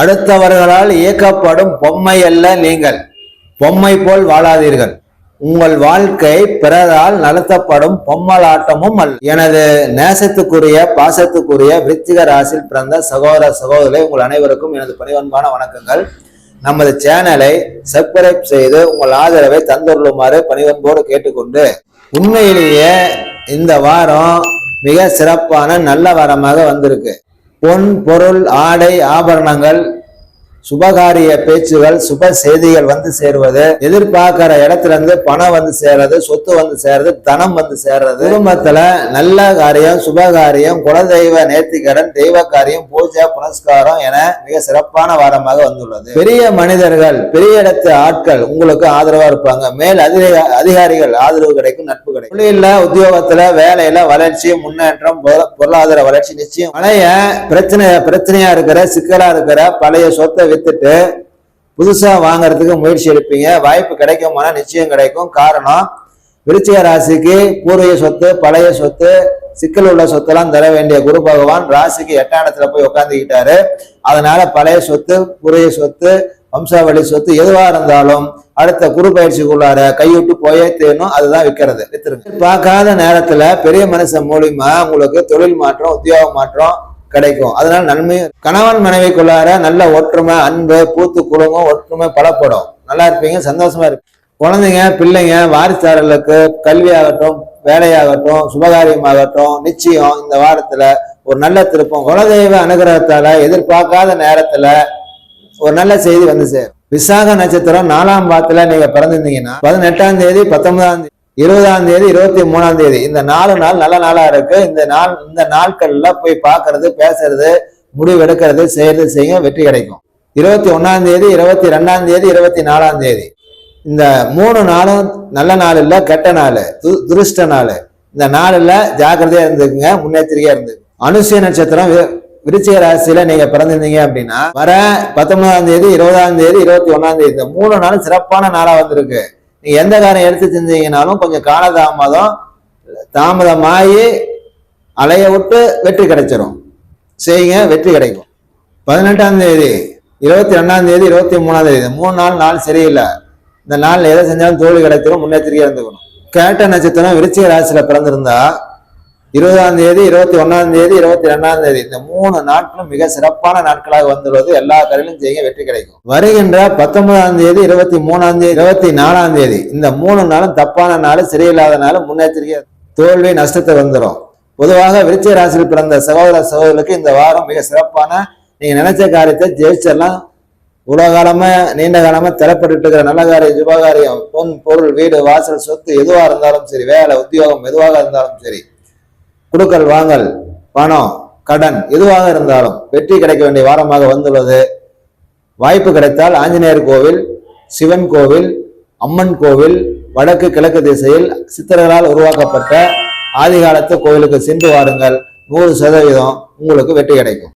அடுத்தவர்களால் இயக்கப்படும் பொம்மை அல்ல நீங்கள். பொம்மை போல் வாழாதீர்கள். உங்கள் வாழ்க்கை பிறரால் நடத்தப்படும் பொம்மலாட்டமும் அல்ல. எனது நேசத்துக்குரிய பாசத்துக்குரிய விருச்சிக ராசியில் பிறந்த சகோதர சகோதரி உங்கள் அனைவருக்கும் எனது பணிவன்பான வணக்கங்கள். நமது சேனலை சப்ஸ்கிரைப் செய்து உங்கள் ஆதரவை தந்துள்ளுமாறு பணிவன்போடு கேட்டுக்கொண்டு உண்மையிலேயே இந்த வாரம் மிக சிறப்பான நல்ல வாரமாக வந்திருக்கு. பொன் பொருள் ஆடை ஆபரணங்கள் சுபகாரிய பேச்சுகள் சுப செய்திகள் வந்து சேருவது எதிர்பார்க்கிற இடத்துல இருந்து பணம் வந்து சேர்றது சொத்து வந்து சேர்றது தனம் வந்து சேர்றது குடும்பத்துல நல்ல காரியம் சுபகாரியம் குலதெய்வ நேர்த்திக்கடன் தெய்வ காரியம் பூஜை புனஸ்காரம் என மிக சிறப்பான வாரமாக வந்துள்ளது. பெரிய மனிதர்கள் பெரிய இடத்து ஆட்கள் உங்களுக்கு ஆதரவா இருப்பாங்க. மேல் அதிக அதிகாரிகள் ஆதரவு கிடைக்கும் நட்பு கிடைக்கும். தொழில உத்தியோகத்துல வேலையில வளர்ச்சி முன்னேற்றம் பொருளாதார வளர்ச்சி நிச்சயம் பழைய பிரச்சனை பிரச்சனையா இருக்கிற சிக்கலா இருக்கிற பழைய சொத்தை எடுத்துட்டு புதுசா வாங்குறதுக்கு முயற்சி எடுப்பீங்க. வாய்ப்பு கிடைக்குமானா நிச்சயம் கிடைக்கும். காரணம் விருச்சிக ராசிக்கு பூர்வீக சொத்து பழைய சொத்து சிக்கல் உள்ள சொத்தெல்லாம் தர வேண்டிய குரு பகவான் ராசிக்கு எட்டாம் இடத்துல போய் உட்காந்துக்கிட்டாரு அதனால பழைய சொத்து பூர்வீக சொத்து வம்சாவளி சொத்து எதுவாக இருந்தாலும் அடுத்த குரு பயிற்சிக்குள்ளார கைவிட்டு போயே தேனும் அதுதான் விற்கிறது வித்துருங்க. பார்க்காத நேரத்தில் பெரிய மனுஷன் மூலியமா உங்களுக்கு தொழில் மாற்றம் உத்தியோக மாற்றம் கிடைக்கும். அதனால நன்மை கணவன் மனைவிக்குள்ளார நல்ல ஒற்றுமை அன்பு பூத்து குழுங்கும் ஒற்றுமை பலப்படும். நல்லா இருப்பீங்க சந்தோஷமா இருப்பீங்க. குழந்தைங்க பிள்ளைங்க வாரிசாரர்களுக்கு கல்வியாகட்டும் வேலையாகட்டும் சுபகாரியமாகட்டும் நிச்சயம் இந்த வாரத்துல ஒரு நல்ல திருப்பம். குலதெய்வ அனுகிரகத்தால எதிர்பார்க்காத நேரத்துல ஒரு நல்ல செய்தி வந்து சேரும். விசாக நட்சத்திரம் நாலாம் பாத்துல நீங்க பிறந்திருந்தீங்கன்னா பதினெட்டாம் தேதி பத்தொன்பதாம் தேதி இருபதாம் தேதி இருபத்தி மூணாம் தேதி. இந்த நாலு நாள் நல்ல நாளா இருக்கு. இந்த நாள் இந்த நாட்கள்ல போய் பார்க்கறது பேசுறது முடிவு எடுக்கிறது செய்யறது செய்ய வெற்றி கிடைக்கும். இருபத்தி ஒன்னாம் தேதி இருபத்தி ரெண்டாம் தேதி இருபத்தி நாலாம் தேதி. இந்த மூணு நாளும் நல்ல நாள் இல்ல கெட்ட நாள். து- துருஷ்ட நாள். இந்த நாளில் ஜாக்கிரதையா இருந்துக்குங்க முன்னெச்சரிக்கையா இருந்து. அனுசய நட்சத்திரம் வி- விருச்சிக ராசியில நீங்க பிறந்திருந்தீங்க அப்படின்னா வர பத்தொன்பதாம் தேதி இருபதாம் தேதி இருபத்தி ஒன்னாம் தேதி இந்த மூணு நாளும் சிறப்பான நாளா வந்திருக்கு. நீங்கள் எந்த காரம் எடுத்து செஞ்சீங்கனாலும் கொஞ்சம் காலதாமதம் தாமதமாகி அலைய விட்டு வெற்றி கிடைச்சிரும். செய்யுங்க வெற்றி கிடைக்கும். பதினெட்டாம் தேதி இருபத்தி ரெண்டாம் தேதி இருபத்தி மூணாம் தேதி மூணு நாள் நாள் சரியில்லை. இந்த நாள் எதை செஞ்சாலும் தோல்வி கிடைச்சிரும் முன்னெச்சரிக்கையாக இருந்துக்கணும். கேட்ட நட்சத்திரம் விருச்சிக ராசியில் பிறந்திருந்தா இருபதாம் தேதி இருபத்தி ஒன்னாம் தேதி இருபத்தி ரெண்டாம் தேதி. இந்த மூணு நாட்களும் மிக சிறப்பான நாட்களாக வந்துள்ளது. எல்லா கடையிலும் செய்ய வெற்றி கிடைக்கும். வருகின்ற பத்தொன்பதாம் தேதி இருபத்தி மூணாம் தேதி இருபத்தி நாலாம் தேதி. இந்த மூணு நாளும் தப்பான நாள் சரியில்லாத நாள் முன்னெச்சரிக்கை தோல்வி நஷ்டத்தை வந்துடும் பொதுவாக விருச்சிக ராசியில் பிறந்த சகோதர சகோதரர்களுக்கு இந்த வாரம் மிக சிறப்பான நீங்க நினைச்ச காரியத்தை ஜெயிச்சிடலாம். உலகாலமா நீண்ட காலமா திறப்பட்டு இருக்கிற நல்ல காரியம் சுபகாரியம் பொன் பொருள் வீடு வாசல் சொத்து எதுவா இருந்தாலும் சரி வேலை உத்தியோகம் எதுவாக இருந்தாலும் சரி கொடுக்கல் வாங்கல் பணம் கடன் எதுவாக இருந்தாலும் வெற்றி கிடைக்க வேண்டிய வாரமாக வந்துள்ளது. வாய்ப்பு கிடைத்தால் ஆஞ்சநேயர் கோவில் சிவன் கோவில் அம்மன் கோவில் வடக்கு கிழக்கு திசையில் சித்தர்களால் உருவாக்கப்பட்ட ஆதிகாலத்து கோவிலுக்கு சென்று வாருங்கள். நூறு சதவீதம் உங்களுக்கு வெற்றி கிடைக்கும்.